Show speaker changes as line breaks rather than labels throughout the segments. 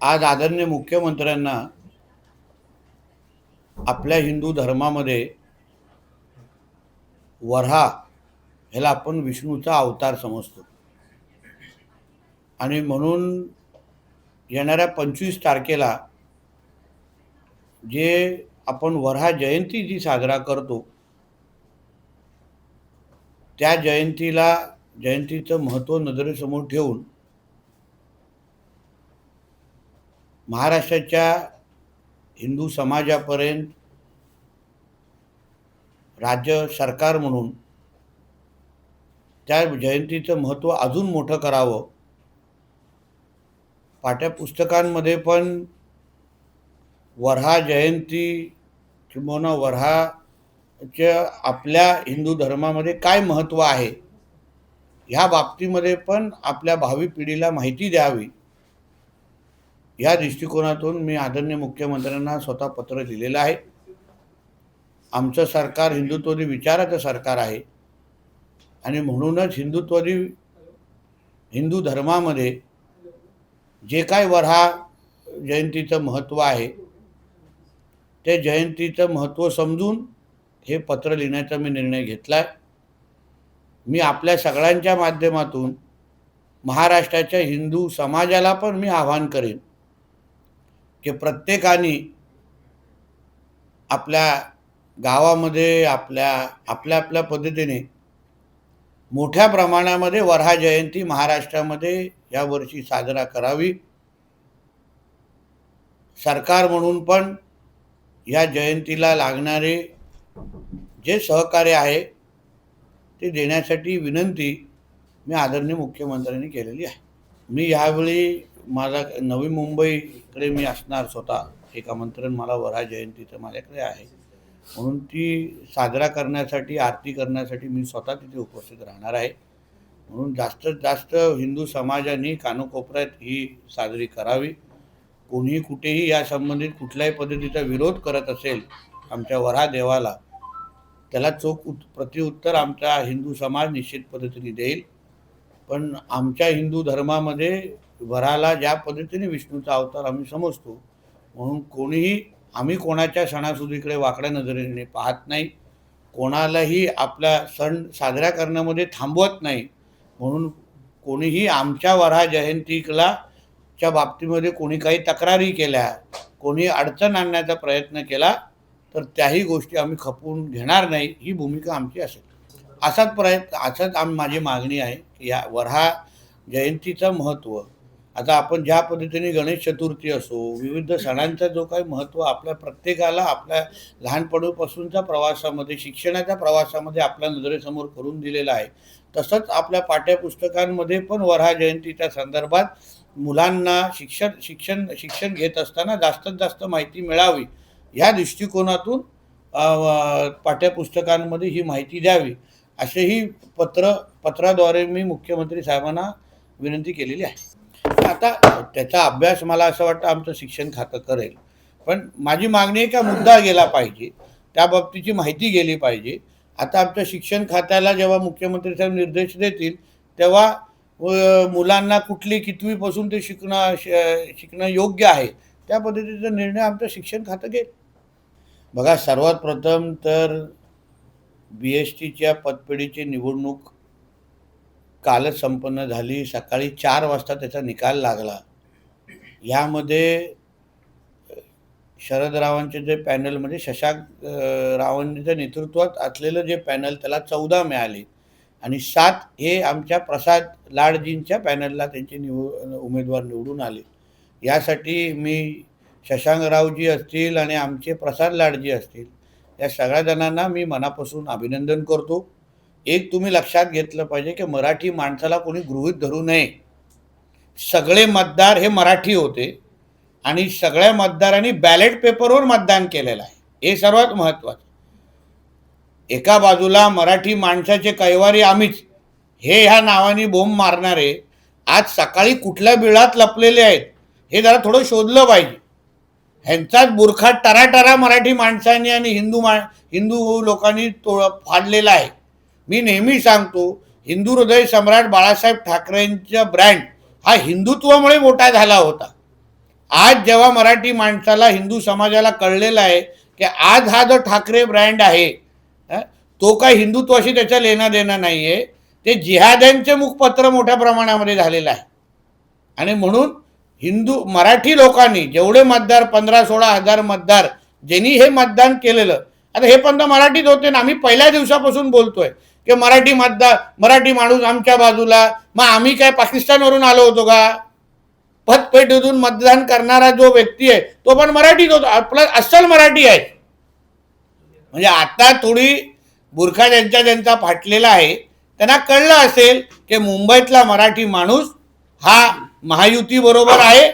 आज आदरणीय मुख्यमंत्र्यांना आपल्या हिंदू धर्मामध्ये वऱ्हा ह्याला आपण विष्णूचा अवतार समजतो. आणि म्हणून येणाऱ्या पंचवीस तारखेला जे आपण वऱ्हा जयंती जी साजरा करतो त्या जयंतीला जयंतीचं महत्त्व नजरेसमोर ठेवून महाराष्ट्राच्या हिंदू समाजापर्यंत राज्य सरकार म्हणून त्या जयंतीचं महत्त्व अजून मोठं करावं. पाठ्यपुस्तकांमध्ये पण वऱ्हा जयंती किंवा वऱ्हाच्या आपल्या हिंदू धर्मामध्ये काय महत्त्व आहे? ह्या बाबतीमध्ये पण आपल्या भावी पिढीला माहिती द्यावी. या दृष्टिकोनातून मी आदरणीय मुख्यमंत्र्यांना स्वतः पत्र लिहिलेलं आहे. आमचं सरकार हिंदुत्वदी विचाराचं सरकार आहे. आणि म्हणूनच हिंदुत्ववादी हिंदू धर्मामध्ये जे काय वऱ्हा जयंतीचं महत्त्व आहे ते जयंतीचं महत्त्व समजून हे पत्र लिहिण्याचा मी निर्णय घेतला आहे मी आपल्या सगळ्यांच्या माध्यमातून महाराष्ट्राच्या हिंदू समाजाला पण मी आवाहन करेन. की प्रत्येकाने आपल्या गावामध्ये आपल्या आपल्या आपल्या पद्धतीने मोठ्या प्रमाणामध्ये वरहा जयंती महाराष्ट्रामध्ये यावर्षी साजरा करावी. सरकार म्हणून पण या जयंतीला लागणारे जे सहकार्य आहे ते देण्यासाठी विनंती मी आदरणीय मुख्यमंत्र्यांनी केलेली आहे. मी यावेळी माझा नवी मुंबईकडे मी असणार स्वतः. एक आमंत्रण मला वरा जयंतीचं माझ्याकडे आहे. म्हणून ती साजरा करण्यासाठी आरती करण्यासाठी मी स्वतः तिथे उपस्थित राहणार आहे. म्हणून जास्तीत जास्त हिंदू समाजाने कानोकोपऱ्यात ही साजरी करावी. कोणीही कुठेही या संबंधित कुठल्याही पद्धतीचा विरोध करत असेल आमच्या वरा देवाला त्याला चोख उत प्रतिउत्तर आमचा हिंदू समाज निश्चित पद्धतीने देईल. पण आमच्या हिंदू धर्मामध्ये वराला ज्या पद्धतीने विष्णूचा अवतार आम्ही समजतो म्हणून कोणीही आम्ही कोणाच्या सणासुदीकडे वाकड्या नजरेने पाहत नाही कोणालाही आपला सण साजरा करण्यामध्ये थांबवत नाही म्हणून कोणीही आमच्या वरा जयंतीला च्या बाबतीमध्ये कोणी काही तक्रारी केल्या कोणी अडचण आणण्याचा प्रयत्न केला तर त्याही गोष्टी आम्ही खपवून घेणार नाही ही भूमिका आमची असेल. असाच प्रयत्न असाच आम माझी मागणी आहे की या वरा जयंतीचं महत्त्व आता आपण ज्या पद्धतीने गणेश चतुर्थी असो विविध सणांचा जो काही महत्त्व आपल्या प्रत्येकाला आपल्या लहानपणापासूनच्या प्रवासामध्ये शिक्षणाच्या प्रवासामध्ये आपल्या नजरेसमोर करून दिलेला आहे. तसंच आपल्या पाठ्यपुस्तकांमध्ये पण वरहा जयंतीच्या संदर्भात मुलांना शिक्षण शिक्षण शिक्षण घेत असताना जास्तीत जास्त माहिती मिळावी. या दृष्टिकोनातून पाठ्यपुस्तकांमध्ये ही माहिती द्यावी असेही पत्र पत्राद्वारे मी मुख्यमंत्री साहेबांना विनंती केलेली आहे. आता त्याचा अभ्यास मला असं वाटतं आमचं शिक्षण खातं करेल. पण माझी मागणी आहे का मुद्दा गेला पाहिजे. त्या बाबतीची माहिती गेली पाहिजे. आता आमच्या शिक्षण खात्याला जेव्हा मुख्यमंत्री साहेब निर्देश देतील तेव्हा मुलांना कुठली कितवीपासून ते शिकणं शिकणं योग्य आहे त्या पद्धतीचा निर्णय आमचं शिक्षण खातं घेईल. बघा सर्वात प्रथम तर बी एस टीच्या पदपेढीची निवडणूक कालच संपन्न झाली. सकाळी चार वाजता त्याचा निकाल लागला. यामध्ये शरदरावांचे जे पॅनल म्हणजे शशांक रावांच्या नेतृत्वात असलेलं जे पॅनल त्याला चौदा मिळाले. आणि सात हे आमच्या प्रसाद लाडजींच्या पॅनलला त्यांचे निव उमेदवार निवडून आले. यासाठी मी शशांकरावजी असतील आणि आमचे प्रसाद लाडजी असतील या सगळ्या जणांना मी मनापासून अभिनंदन करतो. एक तुम्ही लक्षात घेतलं पाहिजे की मराठी माणसाला कोणी गृहित धरू नये. सगळे मतदार हे मराठी होते आणि सगळ्या मतदारांनी बॅलेट पेपरवर मतदान केलेलं आहे. हे सर्वात महत्त्वाचं एका बाजूला मराठी माणसाचे कैवारी आम्हीच. हे ह्या नावाने बोंब मारणारे आज सकाळी कुठल्या बिळात लपलेले आहेत हे जरा थोडं शोधलं पाहिजे. ह्यांचाच बुरखा टराटरा मराठी माणसांनी आणि हिंदू मा हिंदू लोकांनी तो फाडलेला आहे. मी नेहमी सांगतो हिंदू हृदय सम्राट बाळासाहेब ठाकरेंचा ब्रँड हा हिंदुत्वामुळे मोठा झाला होता. आज जेव्हा मराठी माणसाला हिंदू समाजाला कळलेलं आहे की आज हा जो ठाकरे ब्रँड आहे तो काय हिंदुत्वाशी त्याचा लेणं देणं नाही आहे ते जिहाद्यांचे मुखपत्र मोठ्या प्रमाणामध्ये झालेलं आहे. आणि म्हणून हिंदू मराठी लोकांनी जेवढे मतदार पंधरा सोळा हजार मतदार ज्यांनी हे मतदान केलेलं आता हे पण तर मराठीत होते ना आम्ही पहिल्या दिवसापासून बोलतोय. की मराठी मतदार मराठी माणूस आमच्या बाजूला मग आम्ही काय पाकिस्तानवरून आलो होतो का? पतपेटीतून मतदान करणारा जो व्यक्ती आहे तो पण मराठीत होतो. आपला अस्सल मराठी आहे. म्हणजे आता थोडी बुरखा ज्यांच्या ज्यांचा फाटलेला आहे त्यांना कळलं असेल की मुंबईतला मराठी माणूस हा महायुती बरोबर आहे.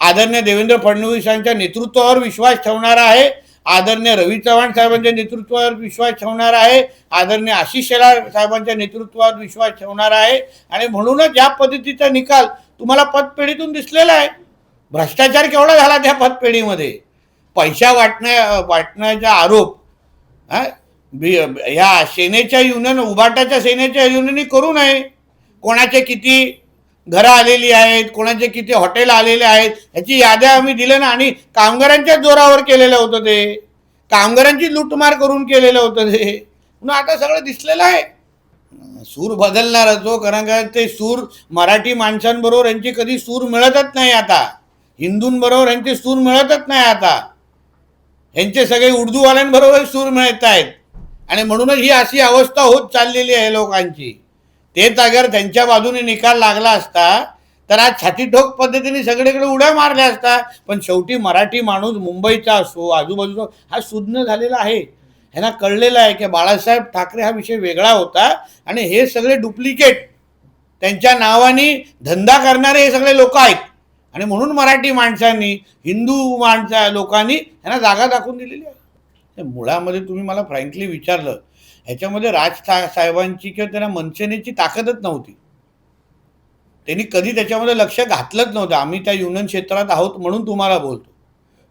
आदरणीय देवेंद्र फडणवीसांच्या नेतृत्वावर विश्वास ठेवणारा आहे. आदरणीय रवी चव्हाण साहेबांच्या नेतृत्वावर विश्वास ठेवणार आहे. आदरणीय आशिष शेलार साहेबांच्या नेतृत्वावर विश्वास ठेवणार आहे. आणि म्हणूनच या पद्धतीचा निकाल तुम्हाला पतपेढीतून दिसलेला आहे. भ्रष्टाचार केवढा झाला त्या पतपेढीमध्ये? पैसा वाटण्या वाटण्याचा आरोप हा? बी- ह्या सेनेच्या युनियन उभाटाच्या सेनेच्या युनियनी करू नये. कोणाचे किती घरं आलेली आहेत कोणाचे किती हॉटेल आलेले आहेत ह्याची याद्या आम्ही दिल्या ना आणि कामगारांच्या जोरावर केलेलं होतं ते. कामगारांची लूटमार करून केलेलं होतं ते. म्हणून आता सगळं दिसलेलं आहे. सूर बदलणार असतो कारण का ते सूर मराठी माणसांबरोबर यांची कधी सूर मिळतच नाही आता. हिंदूंबरोबर यांचे सूर मिळतच नाही आता. यांचे सगळे उर्दूवाल्यांबरोबर सूर मिळत आहेत आणि म्हणूनच ही अशी अवस्था होत चाललेली आहे लोकांची. तेच अगर त्यांच्या बाजूने निकाल लागला असता तर आज छातीठोक पद्धतीने सगळीकडे उड्या मारल्या असता. पण शेवटी मराठी माणूस मुंबईचा असो आजूबाजूचा हा सुज्ञ झालेला आहे. ह्यांना कळलेलं आहे की बाळासाहेब ठाकरे हा विषय वेगळा होता आणि हे सगळे डुप्लिकेट. त्यांच्या नावाने धंदा करणारे हे सगळे लोक आहेत. आणि म्हणून मराठी माणसांनी हिंदू माणसा लोकांनी ह्यांना जागा दाखवून दिलेली आहे. मुळामध्ये तुम्ही मला फ्रँकली विचारलं ह्याच्यामध्ये राज साहेबांची किंवा त्यांना मनसेनेची ताकदच नव्हती. त्यांनी कधी त्याच्यामध्ये लक्ष घातलंच नव्हतं. आम्ही त्या युनियन क्षेत्रात आहोत म्हणून तुम्हाला बोलतो.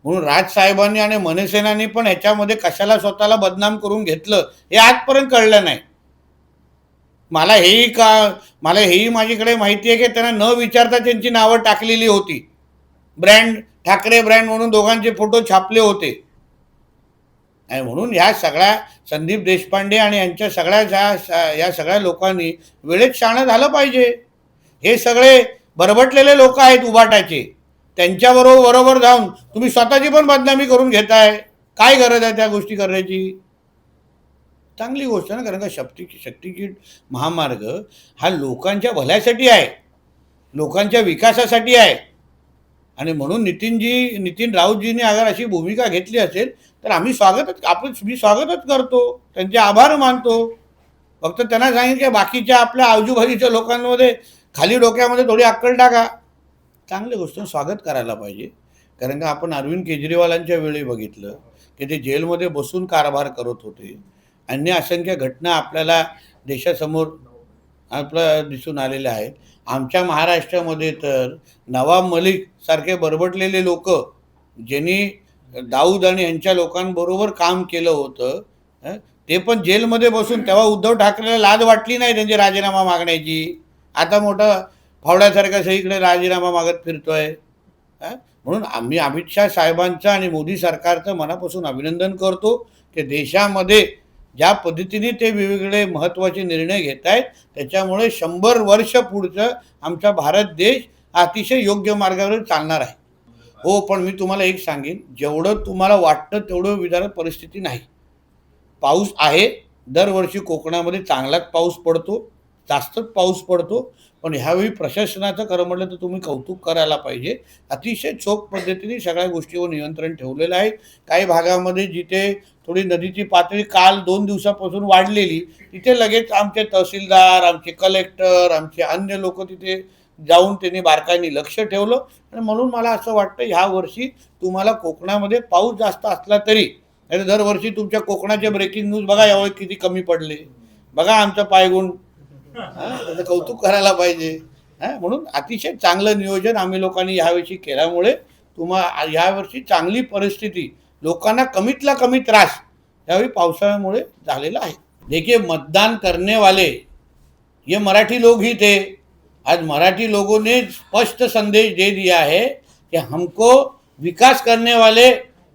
म्हणून राज साहेबांनी आणि मनसेनाने पण ह्याच्यामध्ये कशाला स्वतःला बदनाम करून घेतलं हे आजपर्यंत कळलं नाही. मला हेही का मला हेही माझ्याकडे माहिती आहे की त्यांना न विचारता त्यांची नावं टाकलेली होती. ब्रँड ठाकरे ब्रँड म्हणून दोघांचे फोटो छापले होते. आणि म्हणून ह्या सगळ्या संदीप देशपांडे आणि यांच्या सगळ्या ज्या या सगळ्या लोकांनी वेळेत शाणं झालं पाहिजे. हे सगळे बरबटलेले लोक आहेत उभाटाचे त्यांच्याबरोबर बरोबर जाऊन तुम्ही स्वतःची पण बदनामी करून घेताय. काय गरज आहे त्या गोष्टी करण्याची? चांगली गोष्ट ना कारण का शक्ती शक्तिकीट महामार्ग हा लोकांच्या भल्यासाठी आहे. लोकांच्या विकासासाठी आहे. आणि म्हणून नितीनजी नितीन राऊतजींनी अगर अशी भूमिका घेतली असेल तर आम्ही स्वागतच आपण मी स्वागतच करतो त्यांचे आभार मानतो. फक्त त्यांना सांगितलं की बाकीच्या आपल्या आजूबाजूच्या लोकांमध्ये खाली डोक्यामध्ये थोडी अक्कल टाका. चांगली गोष्ट स्वागत करायला पाहिजे. कारण का आपण अरविंद केजरीवालांच्या वेळी बघितलं की ते जेलमध्ये बसून कारभार करत होते. अन्य असंख्य घटना आपल्याला देशासमोर आपलं दिसून आलेल्या आहेत. आमच्या महाराष्ट्रामध्ये तर नवाब मलिक सारखे बरबटलेले लोक ज्यांनी दाऊद आणि यांच्या लोकांबरोबर काम केलं होतं ते पण जेलमध्ये बसून तेव्हा उद्धव ठाकरेला लाज वाटली नाही त्यांची राजीनामा मागण्याची. आता मोठा फावड्यासारखा सगळीकडे राजीनामा मागत फिरतोय म्हणून आम्ही अमित शाह साहेबांचं आणि मोदी सरकारचं मनापासून अभिनंदन करतो की देशामध्ये ज्या पद्धतीने ते वेगवेगळे महत्त्वाचे निर्णय घेत आहेत त्याच्यामुळे शंभर वर्ष पुढचं आमचा भारत देश अतिशय योग्य मार्गावर चालणार आहे. हो पण मी तुम्हाला एक सांगेन जेवढं तुम्हाला वाटतं तेवढं विधान परिस्थिती नाही. पाऊस आहे दरवर्षी कोकणामध्ये चांगलाच पाऊस पडतो जास्तच पाऊस पडतो पण ह्यावेळी प्रशासनाचं खरं म्हटलं तर तुम्ही कौतुक करायला पाहिजे. अतिशय चोख पद्धतीने सगळ्या गोष्टीवर नियंत्रण ठेवलेलं आहे. काही भागामध्ये जिथे थोडी नदीची पातळी काल दोन दिवसापासून वाढलेली तिथे लगेच आमचे तहसीलदार आमचे कलेक्टर आमचे अन्य लोक तिथे जाऊन त्यांनी बारकाईने लक्ष ठेवलं. आणि म्हणून मला असं वाटतं ह्या वर्षी तुम्हाला कोकणामध्ये पाऊस जास्त असला तरी नाही दरवर्षी तुमच्या कोकणाचे ब्रेकिंग न्यूज बघा यावेळी किती कमी पडले. बघा आमचं पायगुण. त्याचं कौतुक करायला पाहिजे. हा, म्हणून अतिशय चांगलं नियोजन आम्ही लोकांनी यावर्षी केल्यामुळे तुम्हा यावर्षी चांगली परिस्थिती लोकांना कमीतला कमी त्रास यावेळी पावसाळ्यामुळे झालेला आहे. देखील मतदान करने वाले ये मराठी लोग ही थे आज मराठी लोगों ने स्पष्ट संदेश दे दिया है कि हमको विकास करने वाले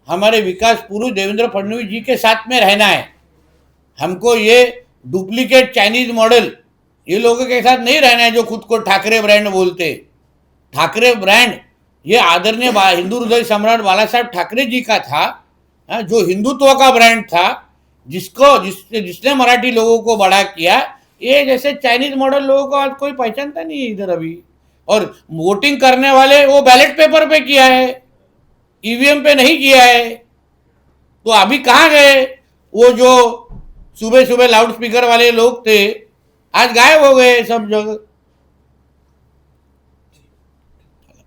हमारे विकास पुरुष देवेंद्र फडणवीस जी के साथ में रहना है। हमको ये डुप्लीकेट चाइनीज़ मॉडल ये लोगों के साथ नहीं रहना है जो खुद को ठाकरे ब्रांड बोलते। ठाकरे ब्रांड ये आदरणीय हिंदू हृदय सम्राट बाला साहब ठाकरे जी का था हाँ, जो हिंदुत्व का ब्रांड था जिसको जिस जिसने मराठी लोगों को बड़ा किया ये जैसे चाइनीज़ मॉडल लोगों को आज कोई पहचानता नहीं है इधर अभी। और वोटिंग करने वाले, वो बैलेट पेपर पे किया है ईवीएम पे नहीं किया है। तो अभी कहाँ गए? वो जो सुबह सुबह लाउड स्पीकर वाले लोग थे, आज गायब हो गए सब जगह।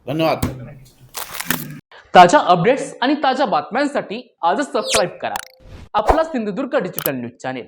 धन्यवाद।
ताज्या अपडेट्स आणि ताज्या बातम्यांसाठी आजच करा. आपला Sindhudurg digital news channel